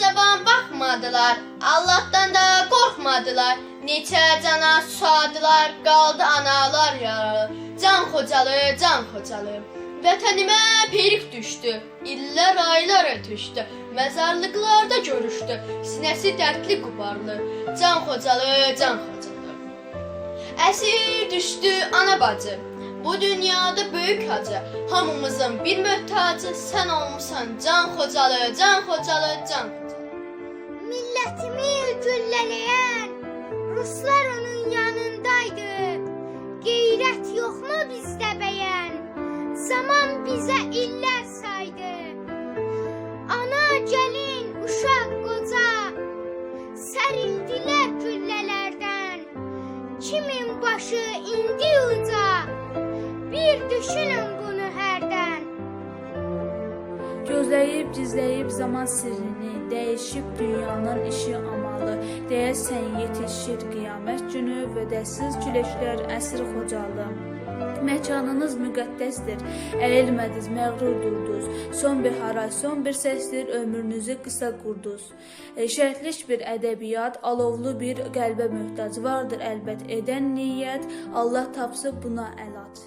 cavan baxmadılar, Allahdan da qorxmadılar. Neçə cana susadılar, qaldı analar yaralı. Can Xocalı, Can Xocalı. Vətənimə perik düşdü, illər aylar ötüşdü. Məzarlıqlarda görüşdü, sinəsi dərdli qubarlı. Can Xocalı, Can Xocalı. Əsir düşdü ana bacı. Bu dünyada böyük hacı, hamımızın bir möhtacı sən olmusan Can Xocalı, Can Xocalı, Can Xocalı. Kimin başı indi Gözləyib, gizləyib zaman sirrini, dəyişib dünyanın işi amalı. Deyəsən yetişir qiyamət günü, vədəsiz güləşlər əsr xocalı. Məkanınız müqəddəsdir. Əyilmədiz, məğrur durdunuz. Son bir haray, son bir səsdir, ömrünüzü qısa qurdunuz. E, Şərtlik bir ədəbiyyat, alovlu bir qəlbə möhtac vardır əlbət edən niyyət. Allah tapsı buna əlac.